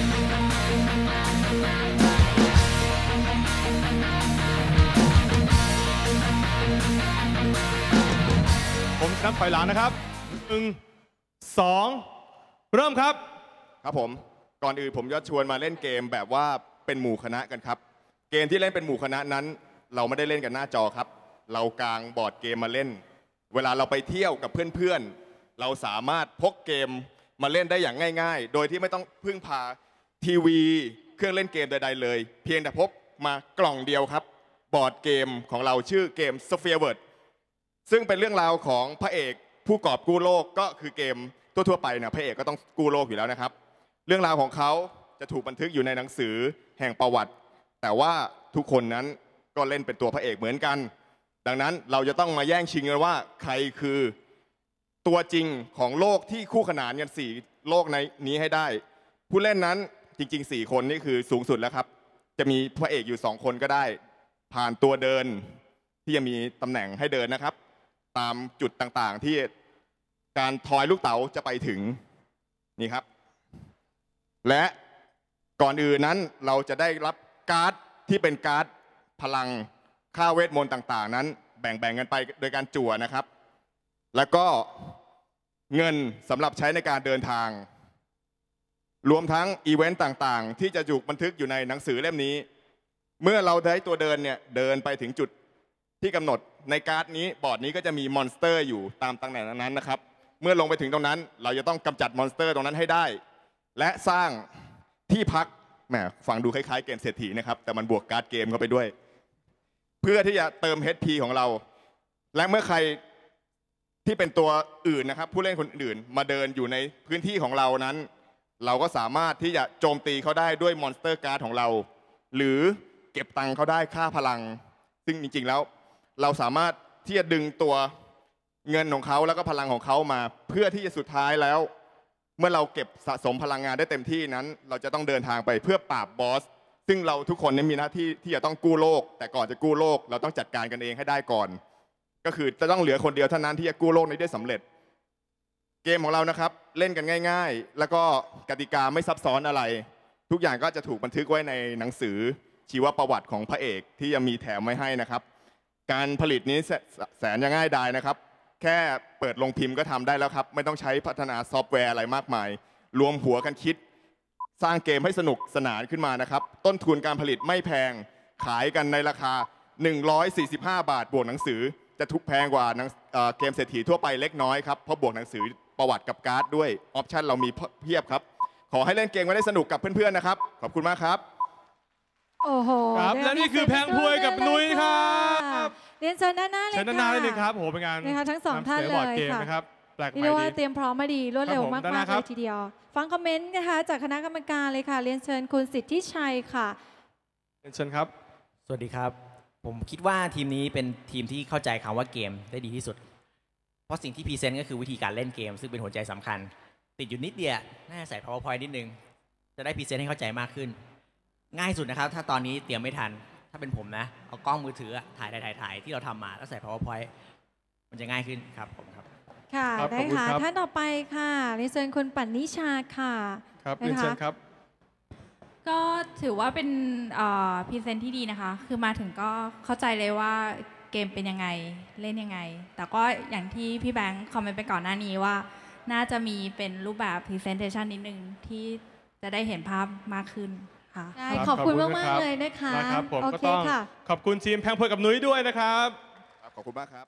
ผมจะนับถอยหลังนะครับหนึ่งสองเริ่มครับ ครับผม ก่อนอื่นผมจะชวนมาเล่นเกมแบบว่าเป็นหมู่คณะกันครับ เกมที่เล่นเป็นหมู่คณะนั้น เราไม่ได้เล่นกันหน้าจอครับ เรากางบอร์ดเกมมาเล่น เวลาเราไปเที่ยวกับเพื่อนๆ เราสามารถพกเกมมาเล่นได้อย่างง่าย ๆ โดยที่ไม่ต้องพึ่งพา ทีวี เครื่องเล่นเกมใดๆเลย เพียงแต่พกมากล่องเดียวครับ บอร์ดเกมของเราชื่อเกม Sphere World ซึ่งเป็นเรื่องราวของพระเอกผู้กอบกู้โลกก็คือเกมทั่วๆไปเนี่ยพระเอกก็ต้องกู้โลกอยู่แล้วนะครับ เรื่องราวของเขาจะถูกบันทึกอยู่ในหนังสือแห่งประวัติ แต่ว่าทุกคนนั้นก็เล่นเป็นตัวพระเอกเหมือนกัน ดังนั้นเราจะต้องมาแย่งชิงกันว่าใครคือตัวจริงของโลกที่คู่ขนานกันสี่โลกในนี้ให้ได้ ผู้เล่นนั้น จริงๆสี่คนนี่คือสูงสุดแล้วครับ จะมีพระเอกอยู่สองคนก็ได้ ผ่านตัวเดินที่จะมีตำแหน่งให้เดินนะครับ ตามจุดต่างๆที่การทอยลูกเต๋าจะไปถึงนี่ครับ และก่อนอื่นนั้นเราจะได้รับการ์ดที่เป็นการ์ดพลังค่าเวทมนต์ต่าง ๆ นั้น แบ่งๆกันไปโดยการจั่วนะครับ แล้วก็เงินสำหรับใช้ในการเดินทาง รวมทั้งอีเวนต์ต่างๆ ที่จะถูกบันทึกอยู่ในหนังสือเล่มนี้ เมื่อเราได้ตัวเดินเนี่ยเดินไปถึงจุดที่กำหนดในการ์ดนี้บอร์ดนี้ก็จะมีมอนสเตอร์อยู่ตามตำแหน่งนั้นนะครับ เมื่อลงไปถึงตรงนั้น เราจะต้องกำจัดมอนสเตอร์ตรงนั้นให้ได้ และสร้างที่พักแหมฟังดูคล้ายๆเกมเศรษฐีนะครับ แต่มันบวกการ์ดเกมเข้าไปด้วย เพื่อที่จะเติม HP ของเรา และเมื่อใครที่เป็นตัวอื่นนะครับ ผู้เล่นคนอื่นมาเดินอยู่ในพื้นที่ของเรานั้น เราก็สามารถที่จะโจมตีเขาได้ด้วยมอนสเตอร์การ์ดของเรา หรือเก็บตังค์เขาได้ค่าพลัง ซึ่งจริงๆแล้วเราสามารถที่จะดึงตัวเงินของเขาแล้วก็พลังของเขามา เพื่อที่จะสุดท้ายแล้ว เมื่อเราเก็บสะสมพลังงานได้เต็มที่นั้น เราจะต้องเดินทางไปเพื่อปราบบอส ซึ่งเราทุกคนนี่ยมีหน้าที่ที่จะต้องกู้โลก แต่ก่อนจะกู้โลก เราต้องจัดการกันเองให้ได้ก่อน ก็คือจะต้องเหลือคนเดียวเท่านั้นที่จะกู้โลกนี้ได้สำเร็จ เกมของเรานะครับเล่นกันง่าย ๆ แล้วก็กติกาไม่ซับซ้อนอะไร ทุกอย่างก็จะถูกบันทึกไว้ในหนังสือชีวประวัติของพระเอกที่จะมีแถมไว้ให้นะครับ การผลิตนี้แสนจะง่ายดายนะครับ แค่เปิดลงพิมพ์ก็ทำได้แล้วครับ ไม่ต้องใช้พัฒนาซอฟต์แวร์อะไรมากมาย รวมหัวกันคิด สร้างเกมให้สนุกสนานขึ้นมานะครับ ต้นทุนการผลิตไม่แพงขายกันในราคา 145 บาทบวกหนังสือ จะทุกแพงกว่าเกมเศรษฐีทั่วไปเล็กน้อยครับเพราะบวกหนังสือ ประวัติกับการ์ดด้วยออปชันเรามีเพียบครับ ขอให้เล่นเกมไว้ได้สนุกกับเพื่อนๆนะครับ ขอบคุณมากครับ โอ้โหครับได้และนี่คือแพงพวยกับนุ้ยครับเรียนเชิญด้านหน้าเลยเชิญด้านหน้าได้เลยครับโอ้โหเป็นงานนะคะทั้งสองท่านำสเลบอร์ดยเกมค่ะนะครับแปลกใหเรีม่ยกว่าดีเตรียมพร้อมมาดีรวดเร็วครับผมมากด้านหๆน้าเลครัยบทีเดียว ฟังคอมเมนต์นะคะจากคณะกรรมการเลยค่ะ เรียนเชิญคุณสิทธิชัยค่ะเชิญครับ สวัสดีครับ ผมคิดว่าทีมนี้เป็นทีมที่เข้าใจคำว่าเกมได้ดีที่สุด เพราะสิ่งที่พรีเซนต์ก็คือวิธีการเล่นเกม ซึ่งเป็นหัวใจสำคัญ ติดอยู่นิดเดียวน่าจะใส่ powerpoint นิดนึง จะได้พรีเซนต์ให้เข้าใจมากขึ้น ง่ายสุดนะครับ ถ้าตอนนี้เตรียมไม่ทัน ถ้าเป็นผมนะ เอากล้องมือถืออะถ่ายถ่ายถ่ายถ่ายที่เราทำมาแล้วใส่ powerpoint มันจะง่ายขึ้นครับผมครับ ค่ะครับได้ขอบคุณค่ะครับท่านต่อไปค่ะเรียนเชิญคุณปันนิชาค่ะ ครับนะคะเรียนเชิญครับ ก็ถือว่าเป็นพรีเซนต์ที่ดีนะคะ คือมาถึงก็เข้าใจเลยว่า เกมเป็นยังไงเล่นยังไง แต่ก็อย่างที่พี่แบงค์คอมเมนต์ไปก่อนหน้านี้ว่า น่าจะมีเป็นรูปแบบพรีเซนเทชันนิดนึงที่จะได้เห็นภาพมากขึ้นค่ะได้ครับขอบคุณขอบคุณมากครับๆเลยนะคะนะครับผมโอก็เคต้องค่ะขอบคุณทีมแพงพวยกับนุ้ยด้วยนะครับ ขอบคุณมากครับ